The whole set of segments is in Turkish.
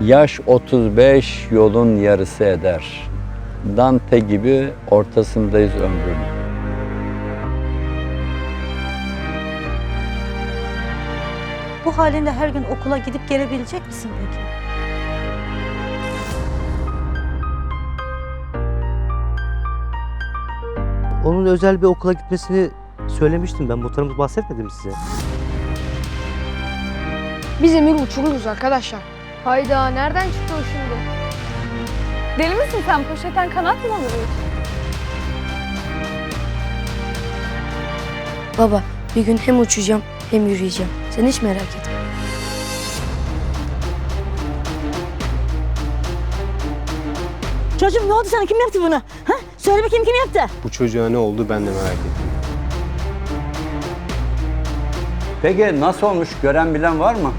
Yaş 35 yolun yarısı eder. Dante gibi ortasındayız ömrün. Bu halinde her gün okula gidip gelebilecek misin peki? Onun özel bir okula gitmesini söylemiştim ben. Muhtarımız bahsetmedi mi size? Biz emir uçururuz arkadaşlar. Hayda nereden çıktı o şimdi? Deli misin sen? Poşetten kanat mı alıyorsun? Baba bir gün hem uçacağım hem yürüyeceğim. Sen hiç merak etme. Çocuğum ne oldu sana? Kim yaptı bunu? Ha? Söyle bakayım kim yaptı? Bu çocuğa ne oldu ben de merak ettim. Peki nasıl olmuş gören bilen var mı?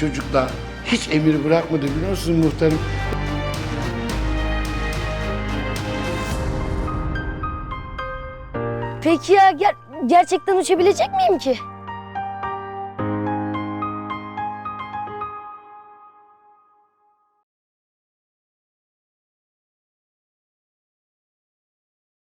Çocuklar hiç emir bırakmadı biliyor musun muhtarım? Peki ya ger- gerçekten uçabilecek miyim ki?